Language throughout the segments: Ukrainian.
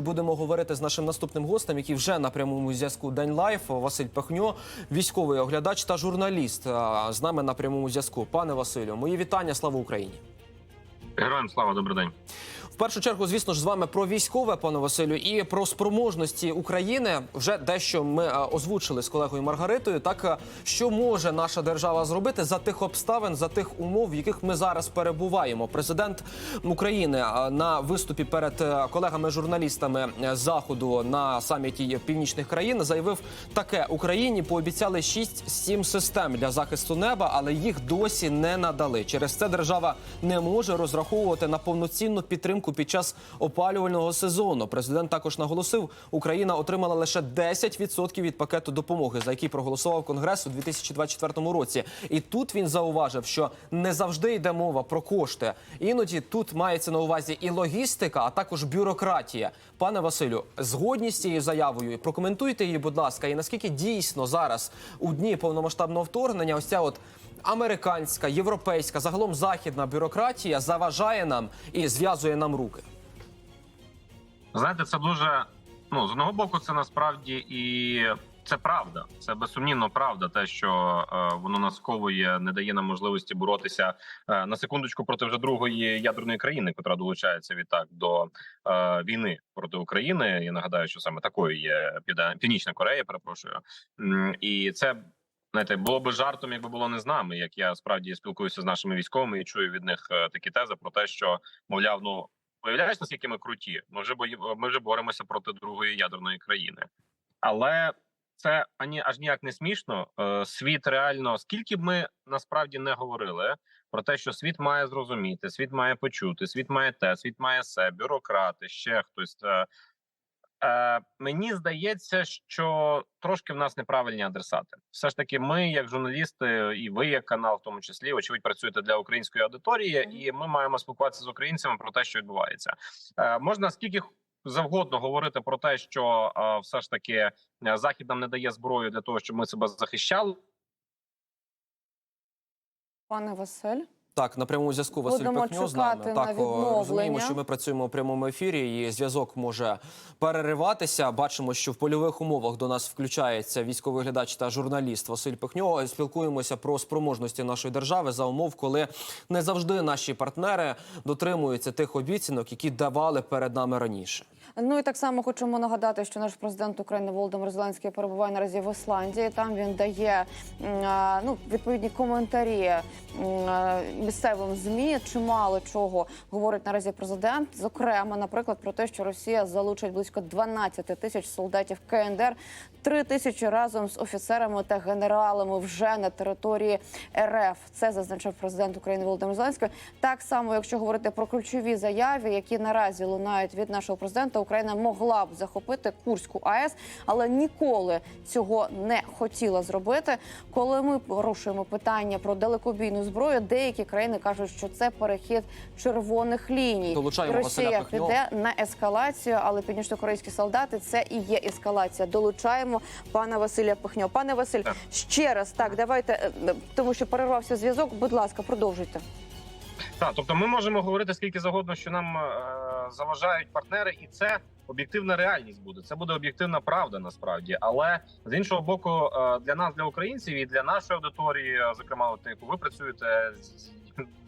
Будемо говорити з нашим наступним гостем, який вже на прямому зв'язку День Лайф. Василь Пехньо, військовий оглядач та журналіст. З нами на прямому зв'язку. Пане Василю, мої вітання. Слава Україні. Героям слава, добрий день. В першу чергу, звісно ж, з вами про військове, пане Василю, і про спроможності України. Вже дещо ми е, озвучили з колегою Маргаритою. Так е, що може наша держава зробити за тих обставин, за тих умов, в яких ми зараз перебуваємо. Президент України е, на виступі перед колегами-журналістами заходу на саміті північних країн заявив таке: Україні пообіцяли 6-7 систем для захисту неба, але їх досі не надали. Через це держава не може розраховувати на повноцінну підтримку під час опалювального сезону. Президент також наголосив, Україна отримала лише 10% від пакету допомоги, за який проголосував Конгрес у 2024 році. І тут він зауважив, що не завжди йде мова про кошти. Іноді тут мається на увазі і логістика, а також бюрократія. Пане Василю, згодні з цією заявою, прокоментуйте її, будь ласка, і наскільки дійсно зараз у дні повномасштабного вторгнення, ось ця от американська, європейська, загалом західна бюрократія заважає нам і зв'язує нам руки. Знаєте, це дуже ну з одного боку, це насправді і це правда. Це безсумнівно правда, те, що е, воно нас сковує, не дає нам можливості боротися е, на секундочку проти вже другої ядерної країни, яка долучається відтак до е, війни проти України. Я нагадаю, що саме такою є Північна Корея. Перепрошую, і це. Знаєте, було би жартом, якби було не з нами. Як я справді спілкуюся з нашими військовими і чую від них е, такі тези про те, що мовляв, ну Уявляєш, наскільки ми круті? Ми вже бої... ми вже боремося проти другої ядерної країни, але це ані аж ніяк не смішно. Е, світ реально, скільки б ми насправді не говорили про те, що світ має зрозуміти, світ має почути, світ має те, світ має се, бюрократи, ще хтось. Е, мені здається, що трошки в нас неправильні адресати. Все ж таки, ми, як журналісти, і ви, як канал, в тому числі, очевидь, працюєте для української аудиторії, і ми маємо спілкуватися з українцями про те, що відбувається. Е, можна скільки завгодно говорити про те, що е, все ж таки е, захід нам не дає зброю для того, щоб ми себе захищали. Пане Василь, Так, на прямому зв'язку Василь Пехньо з нами. Так, на розуміємо, що ми працюємо у прямому ефірі, і зв'язок може перериватися. Бачимо, що в польових умовах до нас включається військовий глядач та журналіст Василь Пехньо. Спілкуємося про спроможності нашої держави за умов, коли не завжди наші партнери дотримуються тих обіцянок, які давали перед нами раніше. Ну і так само хочемо нагадати, що наш президент України Володимир Зеленський перебуває наразі в Ісландії. Там він дає ну відповідні коментарі місцевим змі. Чимало чого говорить наразі президент. Зокрема, наприклад, про те, що Росія залучить близько 12 тисяч солдатів КНДР, 3 тисячі разом з офіцерами та генералами вже на території РФ. Це зазначив президент України Володимир Зеленський. Так само, якщо говорити про ключові заяви, які наразі лунають від нашого президента, Україна могла б захопити Курську АЕС, але ніколи цього не хотіла зробити. Коли ми порушуємо питання про далекобійну зброю, деякі країни кажуть, що це перехід червоних ліній. Долучаємо Росія піде на ескалацію, але північно-корейські солдати це і є ескалація. Долучаємо пана Василя Пихньо. Пане Василь, ще раз так, давайте е, тому, що перервався зв'язок. Будь ласка, продовжуйте. Так, тобто, ми можемо говорити скільки завгодно, що нам е, заважають партнери, і це об'єктивна реальність буде. Це буде об'єктивна правда насправді. Але з іншого боку, е, для нас, для українців і для нашої аудиторії, е, зокрема, от яку ви працюєте, з-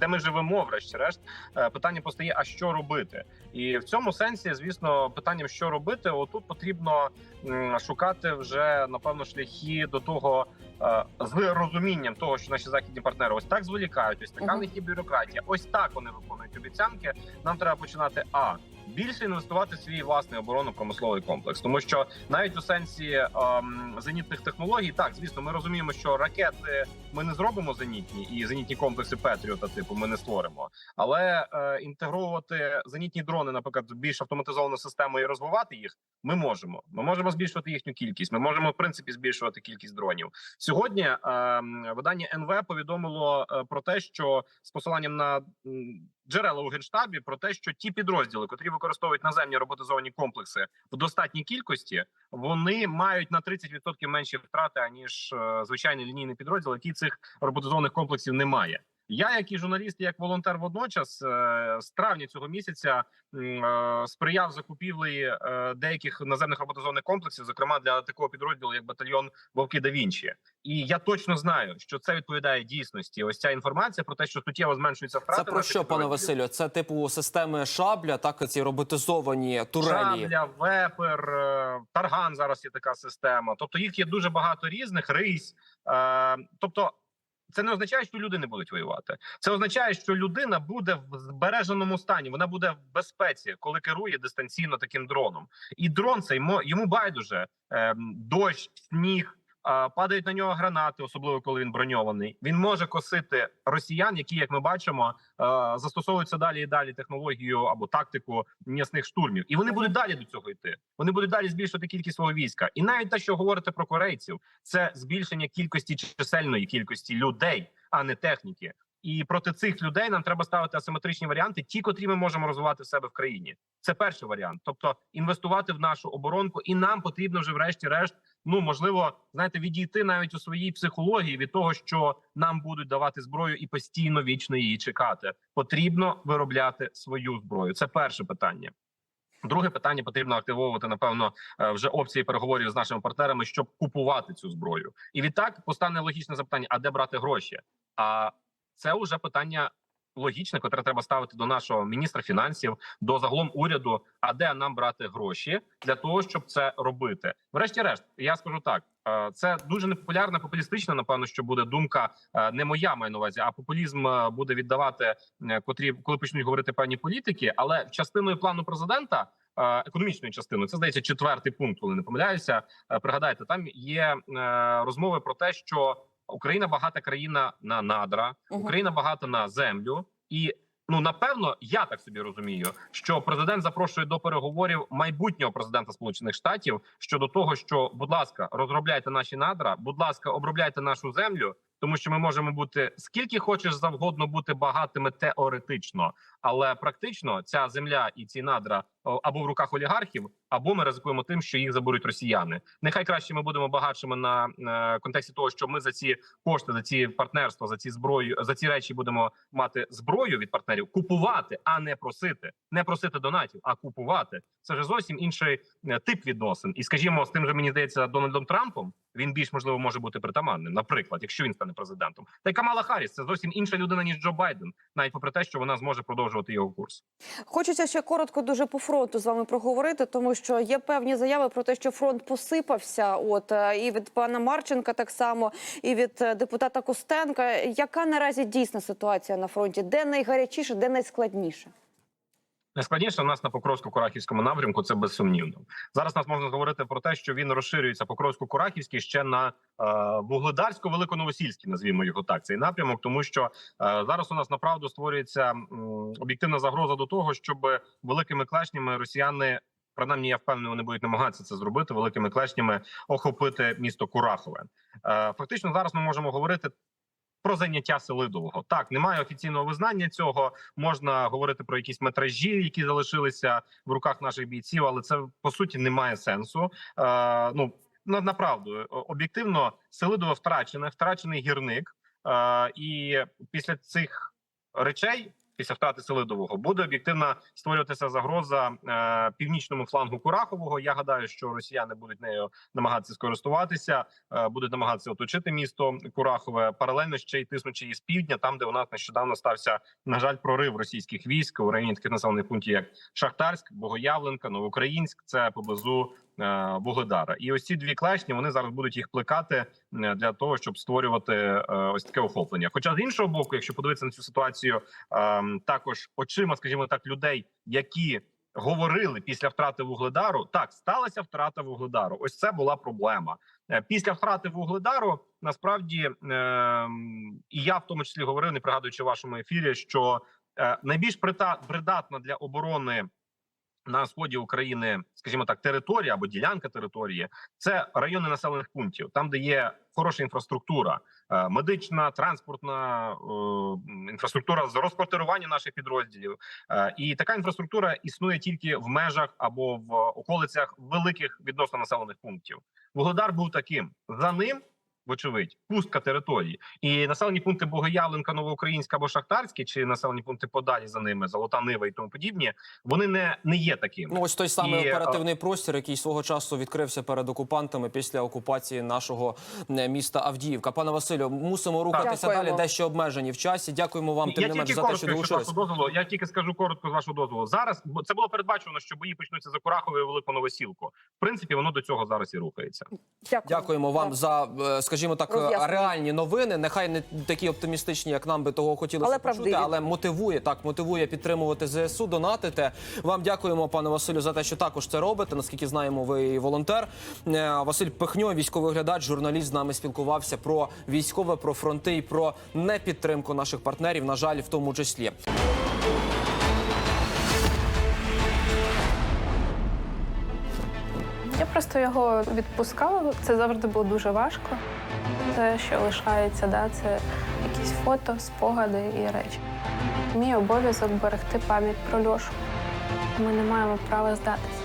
де ми живемо, врешті-решт, е, питання постає: а що робити? І в цьому сенсі, звісно, питанням, що робити, отут потрібно шукати вже напевно шляхи до того. е, З розумінням того, що наші західні партнери ось так зволікають, ось така в Мгм. них є бюрократія, ось так вони виконують обіцянки. Нам треба починати а більше інвестувати в свій власний оборонно-промисловий комплекс, тому що навіть у сенсі ем, зенітних технологій, так звісно, ми розуміємо, що ракети ми не зробимо зенітні і зенітні комплекси Петріота, типу, ми не створимо. Але е, інтегровувати зенітні дрони, наприклад, більш автоматизовану систему і розвивати їх, ми можемо. Ми можемо збільшувати їхню кількість. Ми можемо в принципі збільшувати кількість дронів. Сьогодні е, видання НВ повідомило про те, що з посиланням на джерела у генштабі про те, що ті підрозділи, котрі використовують наземні роботизовані комплекси в достатній кількості, вони мають на 30% менші втрати аніж е, звичайний лінійний підрозділ, який цих роботизованих комплексів не має. Я, як і журналіст, як волонтер, водночас е, з травня цього місяця е, сприяв закупівлі е, деяких наземних роботизованих комплексів, зокрема для такого підрозділу, як батальйон Вовки да Вінчі. І я точно знаю, що це відповідає дійсності. Ось ця інформація про те, що суттєво зменшується втрати. Це про що, пане. Василю? Це типу системи шабля, так ці роботизовані турелі. Шабля, вепер, тарган зараз є така система. Тобто їх є дуже багато різних рись. Тобто, це не означає, що люди не будуть воювати. Це означає, що людина буде в збереженому стані. Вона буде в безпеці, коли керує дистанційно таким дроном. І дрон цей йому байдуже ем, дощ, сніг. Падають на нього гранати, особливо коли він броньований. Він може косити росіян, які, як ми бачимо, застосовуються далі і далі технологію або тактику м'ясних штурмів, і вони будуть далі до цього йти. Вони будуть далі збільшувати кількість свого війська. І навіть те, що говорите про корейців, це збільшення кількості чисельної кількості людей, а не техніки. І проти цих людей нам треба ставити асиметричні варіанти, ті, котрі ми можемо розвивати в себе в країні. Це перший варіант, тобто інвестувати в нашу оборонку, і нам потрібно вже, врешті-решт, ну можливо, знаєте, відійти навіть у своїй психології від того, що нам будуть давати зброю і постійно вічно її чекати. Потрібно виробляти свою зброю. Це перше питання. Друге питання потрібно активовувати напевно е, вже опції переговорів з нашими партнерами, щоб купувати цю зброю. І відтак постане логічне запитання: а де брати гроші? А це вже питання логічне, котре треба ставити до нашого міністра фінансів, до загалом уряду. А де нам брати гроші для того, щоб це робити? Врешті-решт, я скажу так: е, це дуже непопулярна, популістична. Напевно, що буде думка е, не моя маю на увазі, а популізм е, буде віддавати котрі, коли почнуть говорити певні політики. Але частиною плану президента. Економічною частиною це здається четвертий пункт, коли не помиляюся. Пригадайте, там є розмови про те, що Україна багата країна на надра. Україна багата на землю, і ну напевно, я так собі розумію, що президент запрошує до переговорів майбутнього президента Сполучених Штатів щодо того, що, будь ласка, розробляйте наші надра, будь ласка, обробляйте нашу землю, тому що ми можемо бути скільки хочеш завгодно бути багатими теоретично, але практично ця земля і ці надра або в руках олігархів, або ми ризикуємо тим, що їх заберуть росіяни. Нехай краще ми будемо багатшими на контексті того, що ми за ці кошти, за ці партнерства, за ці зброю, за ці речі будемо мати зброю від партнерів, купувати, а не просити, не просити донатів, а купувати. Це вже зовсім інший е, тип відносин. І скажімо, з тим же мені здається, Дональдом Трампом він більш можливо може бути притаманним, наприклад, якщо він стане президентом. Та й Камала Харріс – це зовсім інша людина ніж Джо Байден, навіть попри те, що вона зможе продовжувати його курс. Хочеться ще коротко дуже по фронту з вами проговорити, тому що є певні заяви про те, що фронт посипався. От е, і від пана Марченка, так само, і від е, депутата Костенка. Яка наразі дійсна ситуація на фронті? Де найгарячіше, де найскладніше? Найскладніше у нас на Покровсько-Курахівському напрямку це безсумнівно. Зараз нас можна говорити про те, що він розширюється Покровсько-Курахівський ще на е, Вугледарсько-Великоновосільський, назвімо його так. Цей напрямок, тому що е, зараз у нас направду створюється м, об'єктивна загроза до того, щоб великими клешнями росіяни. Принаймні, я впевнений, вони будуть намагатися це зробити великими клешнями, охопити місто Курахове. Е, фактично, зараз ми можемо говорити про заняття Селидового. Так, немає офіційного визнання цього. Можна говорити про якісь метражі, які залишилися в руках наших бійців, але це по суті не має сенсу. Е, ну на направду об'єктивно, Селидово втрачене, втрачений гірник. Е, і після цих речей. Після втрати Селидового буде об'єктивно створюватися загроза е, північному флангу Курахового. Я гадаю, що росіяни будуть нею намагатися скористуватися, е, будуть намагатися оточити місто Курахове, паралельно ще й тиснучи її з півдня, там де у нас нещодавно стався на жаль прорив російських військ у районі таких населених пунктів, як Шахтарськ, Богоявленка, Новоукраїнськ. Це поблизу Вугледара. І ось ці дві клешні вони зараз будуть їх плекати е, для того, щоб створювати е, ось таке охоплення. Хоча з іншого боку, якщо подивитися на цю ситуацію, е, також очима, скажімо так, людей, які говорили після втрати вугледару, так сталася втрата вугледару. Ось це була проблема. Е, Після втрати вугледару насправді е, і я в тому числі говорив, не пригадуючи в вашому ефірі, що е, найбільш придатна для оборони на сході України, скажімо так, територія або ділянка території це райони населених пунктів, там де є хороша інфраструктура, е, медична, транспортна е, інфраструктура з розквартирування наших підрозділів. Е, І така інфраструктура існує тільки в межах або в околицях великих відносно населених пунктів. Вугледар був таким. За ним вочевидь, пустка території. І населені пункти Богоявленка, Новоукраїнська або Шахтарські, чи населені пункти подалі за ними, Золота Нива і тому подібні, вони не, не є такими. Ну, ось той самий І, оперативний простір, який свого часу відкрився перед окупантами після окупації нашого міста Авдіївка. Пане Василю, мусимо рухатися Дякуємо. далі, дещо обмежені в часі. Дякуємо вам тим я не менш за те, що вашого дозволу. Я тільки скажу коротко з вашого дозволу. Зараз бо це було передбачено, що бої почнуться за Курахове і Велику Новосілку. В принципі, воно до цього зараз і рухається. Дякую. Дякуємо вам за, е, скажімо так, Роз'яснення. реальні новини. Нехай не такі оптимістичні, як нам би того хотілося Але почути, правдиві. але мотивує так, мотивує підтримувати ЗСУ, донатити. Вам дякуємо, пане Василю, за те, що також це робите. Наскільки знаємо, ви і волонтер. Е, Василь Пихньо, військовий глядач, журналіст з нами спілкувався про військове, про фронти і про непідтримку наших партнерів. На жаль, в тому числі. Просто його відпускала. Це завжди було дуже важко. Те, що лишається, да, це якісь фото, спогади і речі. Мій обов'язок берегти пам'ять про Льошу. Ми не маємо права здатися.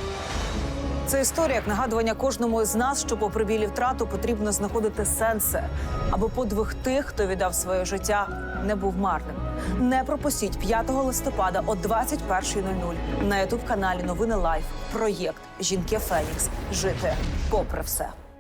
Це історія як нагадування кожному із нас, що попри білі втрату потрібно знаходити сенси, аби подвиг тих, хто віддав своє життя, не був марним. Не пропустіть 5 листопада о 21.00 на ютуб каналі Новини Лайф. Проєкт Жінки Фенікс. Жити попри все.